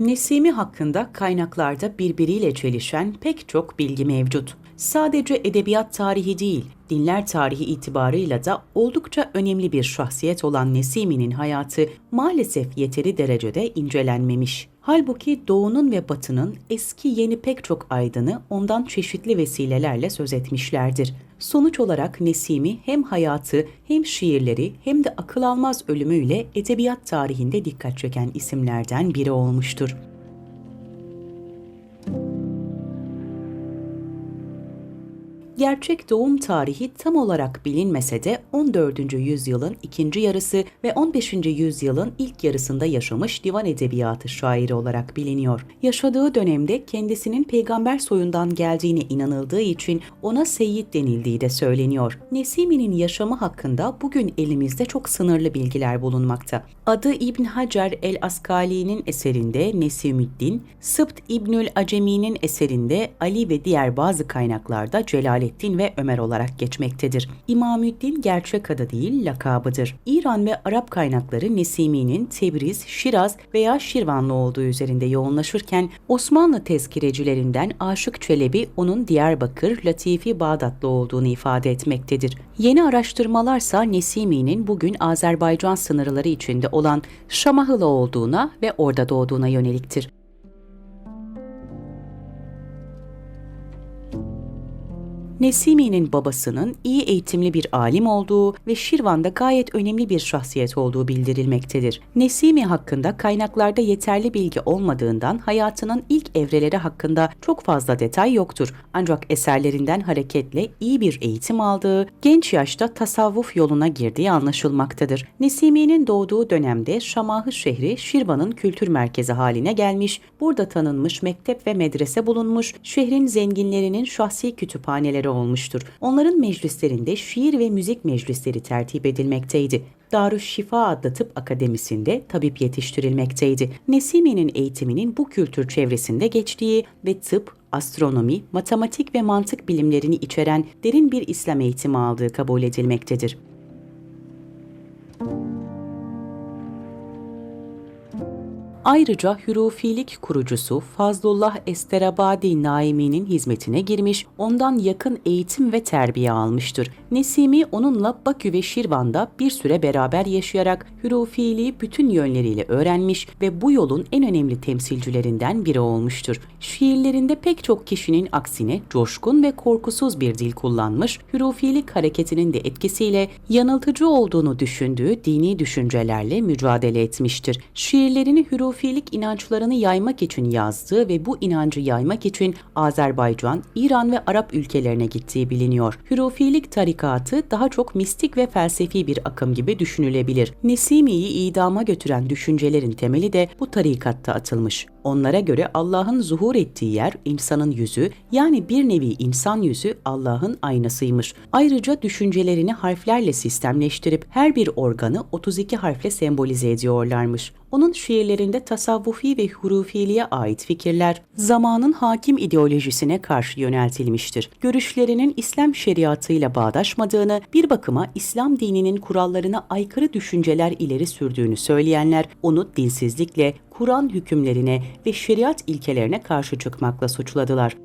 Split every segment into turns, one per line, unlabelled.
Nesimi hakkında kaynaklarda birbiriyle çelişen pek çok bilgi mevcut. Sadece edebiyat tarihi değil, dinler tarihi itibarıyla da oldukça önemli bir şahsiyet olan Nesimi'nin hayatı maalesef yeteri derecede incelenmemiş. Halbuki Doğu'nun ve Batı'nın eski yeni pek çok aydını ondan çeşitli vesilelerle söz etmişlerdir. Sonuç olarak Nesimi hem hayatı hem şiirleri hem de akıl almaz ölümüyle edebiyat tarihinde dikkat çeken isimlerden biri olmuştur. Gerçek doğum tarihi tam olarak bilinmese de 14. yüzyılın ikinci yarısı ve 15. yüzyılın ilk yarısında yaşamış divan edebiyatı şairi olarak biliniyor. Yaşadığı dönemde kendisinin peygamber soyundan geldiğine inanıldığı için ona Seyyid denildiği de söyleniyor. Nesimi'nin yaşamı hakkında bugün elimizde çok sınırlı bilgiler bulunmakta. Adı İbn Hacer el-Askali'nin eserinde Nesimüddin, Sıbt İbnül Acemi'nin eserinde Ali ve diğer bazı kaynaklarda Celaleddin ve Ömer olarak geçmektedir. İmamüddin gerçek adı değil, lakabıdır. İran ve Arap kaynakları Nesimi'nin Tebriz, Şiraz veya Şirvanlı olduğu üzerinde yoğunlaşırken Osmanlı tezkirecilerinden Aşık Çelebi onun Diyarbakır, Latifi Bağdatlı olduğunu ifade etmektedir. Yeni araştırmalarsa Nesimi'nin bugün Azerbaycan sınırları içinde olan Şamahılı olduğuna ve orada doğduğuna yöneliktir. Nesimi'nin babasının iyi eğitimli bir alim olduğu ve Şirvan'da gayet önemli bir şahsiyet olduğu bildirilmektedir. Nesimi hakkında kaynaklarda yeterli bilgi olmadığından hayatının ilk evreleri hakkında çok fazla detay yoktur. Ancak eserlerinden hareketle iyi bir eğitim aldığı, genç yaşta tasavvuf yoluna girdiği anlaşılmaktadır. Nesimi'nin doğduğu dönemde Şamahı şehri Şirvan'ın kültür merkezi haline gelmiş, burada tanınmış mektep ve medrese bulunmuş, şehrin zenginlerinin şahsi kütüphaneleri olmuştur. Onların meclislerinde şiir ve müzik meclisleri tertip edilmekteydi. Darüşşifa adlı tıp akademisinde tabip yetiştirilmekteydi. Nesimi'nin eğitiminin bu kültür çevresinde geçtiği ve tıp, astronomi, matematik ve mantık bilimlerini içeren derin bir İslam eğitimi aldığı kabul edilmektedir. Ayrıca hürufilik kurucusu Fazlullah Esterabadi Naimi'nin hizmetine girmiş, ondan yakın eğitim ve terbiye almıştır. Nesimi onunla Bakü ve Şirvan'da bir süre beraber yaşayarak hürufiliği bütün yönleriyle öğrenmiş ve bu yolun en önemli temsilcilerinden biri olmuştur. Şiirlerinde pek çok kişinin aksine coşkun ve korkusuz bir dil kullanmış, hürufilik hareketinin de etkisiyle yanıltıcı olduğunu düşündüğü dini düşüncelerle mücadele etmiştir. Şiirlerini hürufilik inançlarını yaymak için yazdığı ve bu inancı yaymak için Azerbaycan, İran ve Arap ülkelerine gittiği biliniyor. Hürufilik tarikatı daha çok mistik ve felsefi bir akım gibi düşünülebilir. Nesimi'yi idama götüren düşüncelerin temeli de bu tarikatta atılmış. Onlara göre Allah'ın zuhur ettiği yer insanın yüzü yani bir nevi insan yüzü Allah'ın aynasıymış. Ayrıca düşüncelerini harflerle sistemleştirip her bir organı 32 harfle sembolize ediyorlarmış. Onun şiirlerinde tasavvufi ve hurufiliğe ait fikirler zamanın hakim ideolojisine karşı yöneltilmiştir. Görüşlerinin İslam şeriatıyla bağdaşmadığını, bir bakıma İslam dininin kurallarına aykırı düşünceler ileri sürdüğünü söyleyenler onu dinsizlikle, Kur'an hükümlerine ve şeriat ilkelerine karşı çıkmakla suçladılar.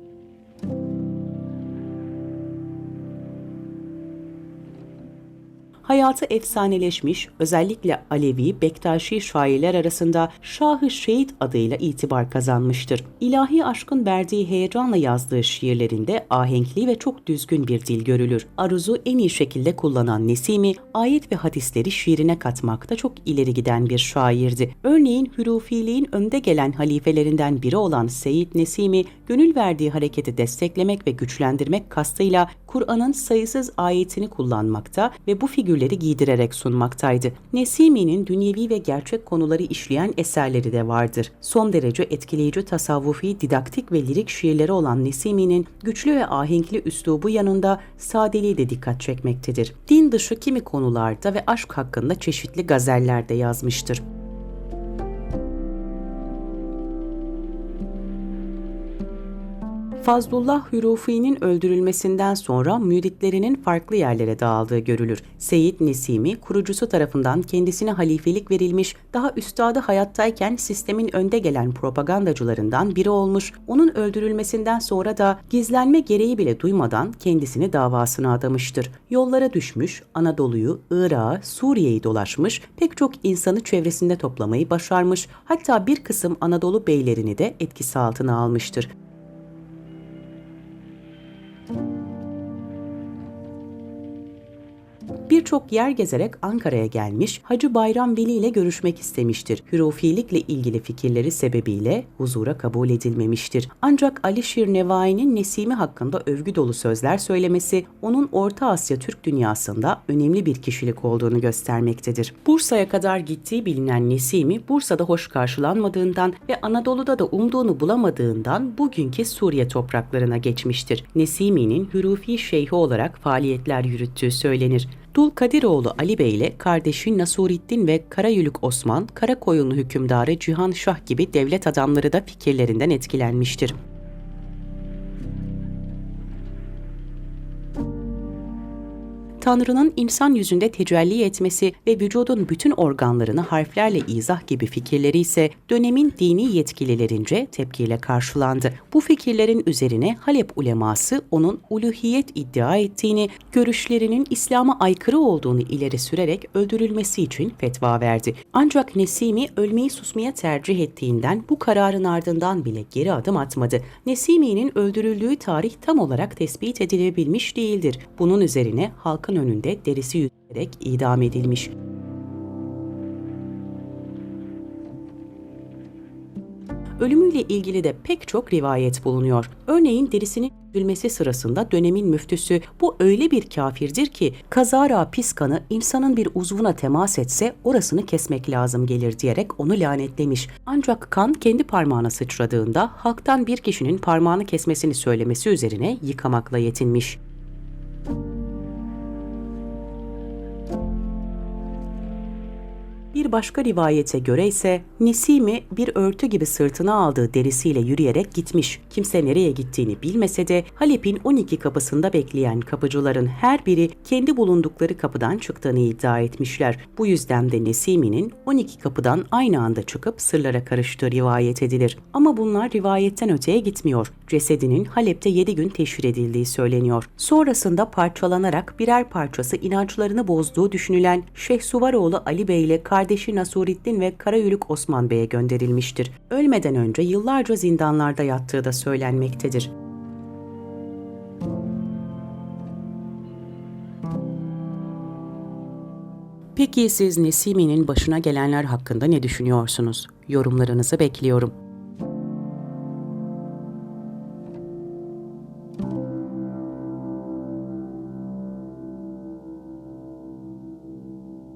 Hayatı efsaneleşmiş, özellikle Alevi, Bektaşi şairler arasında Şahı Şehit adıyla itibar kazanmıştır. İlahi aşkın verdiği heyecanla yazdığı şiirlerinde ahenkli ve çok düzgün bir dil görülür. Aruzu en iyi şekilde kullanan Nesimi, ayet ve hadisleri şiirine katmakta çok ileri giden bir şairdi. Örneğin hürufiliğin önde gelen halifelerinden biri olan Seyyid Nesimi, gönül verdiği hareketi desteklemek ve güçlendirmek kastıyla Kur'an'ın sayısız ayetini kullanmakta ve bu figürleri giydirerek sunmaktaydı. Nesimi'nin dünyevi ve gerçek konuları işleyen eserleri de vardır. Son derece etkileyici tasavvufi, didaktik ve lirik şiirleri olan Nesimi'nin güçlü ve ahenkli üslubu yanında sadeliği de dikkat çekmektedir. Din dışı kimi konularda ve aşk hakkında çeşitli gazeller de yazmıştır. Fazlullah Hürufi'nin öldürülmesinden sonra müritlerinin farklı yerlere dağıldığı görülür. Seyyid Nesimi kurucusu tarafından kendisine halifelik verilmiş, daha üstadı hayattayken sistemin önde gelen propagandacılarından biri olmuş. Onun öldürülmesinden sonra da gizlenme gereği bile duymadan kendisini davasına adamıştır. Yollara düşmüş, Anadolu'yu, Irak'ı, Suriye'yi dolaşmış, pek çok insanı çevresinde toplamayı başarmış, hatta bir kısım Anadolu beylerini de etkisi altına almıştır. Birçok yer gezerek Ankara'ya gelmiş, Hacı Bayram Veli ile görüşmek istemiştir. Hürufilikle ilgili fikirleri sebebiyle huzura kabul edilmemiştir. Ancak Alişir Nevai'nin Nesimi hakkında övgü dolu sözler söylemesi, onun Orta Asya Türk dünyasında önemli bir kişilik olduğunu göstermektedir. Bursa'ya kadar gittiği bilinen Nesimi, Bursa'da hoş karşılanmadığından ve Anadolu'da da umduğunu bulamadığından bugünkü Suriye topraklarına geçmiştir. Nesimi'nin Hürufi Şeyhi olarak faaliyetler yürüttüğü söylenir. Dul Kadiroğlu Ali Bey ile kardeşi Nasurettin ve Karayülük Osman, Karakoyunlu hükümdarı Cihan Şah gibi devlet adamları da fikirlerinden etkilenmiştir. Tanrı'nın insan yüzünde tecelli etmesi ve vücudun bütün organlarını harflerle izah gibi fikirleri ise dönemin dini yetkililerince tepkiyle karşılandı. Bu fikirlerin üzerine Halep uleması onun uluhiyet iddia ettiğini, görüşlerinin İslam'a aykırı olduğunu ileri sürerek öldürülmesi için fetva verdi. Ancak Nesimi ölmeyi susmaya tercih ettiğinden bu kararın ardından bile geri adım atmadı. Nesimi'nin öldürüldüğü tarih tam olarak tespit edilebilmiş değildir. Bunun üzerine halkın önünde derisi yüzülerek idam edilmiş. Ölümüyle ilgili de pek çok rivayet bulunuyor. Örneğin derisinin üzülmesi sırasında dönemin müftüsü bu öyle bir kafirdir ki kazara pis kanı insanın bir uzvuna temas etse orasını kesmek lazım gelir diyerek onu lanetlemiş. Ancak kan kendi parmağına sıçradığında halktan bir kişinin parmağını kesmesini söylemesi üzerine yıkamakla yetinmiş. Bir başka rivayete göre ise Nesimi bir örtü gibi sırtına aldığı derisiyle yürüyerek gitmiş. Kimse nereye gittiğini bilmese de Halep'in 12 kapısında bekleyen kapıcıların her biri kendi bulundukları kapıdan çıktığını iddia etmişler. Bu yüzden de Nesimi'nin 12 kapıdan aynı anda çıkıp sırlara karıştığı rivayet edilir. Ama bunlar rivayetten öteye gitmiyor. Cesedinin Halep'te 7 gün teşhir edildiği söyleniyor. Sonrasında parçalanarak birer parçası inançlarını bozduğu düşünülen Şeyh Suvaroğlu Ali Bey ile kardeşi Nasurettin ve Karayülük Osman Bey'e gönderilmiştir. Ölmeden önce yıllarca zindanlarda yattığı da söylenmektedir. Peki siz Nesimi'nin başına gelenler hakkında ne düşünüyorsunuz? Yorumlarınızı bekliyorum.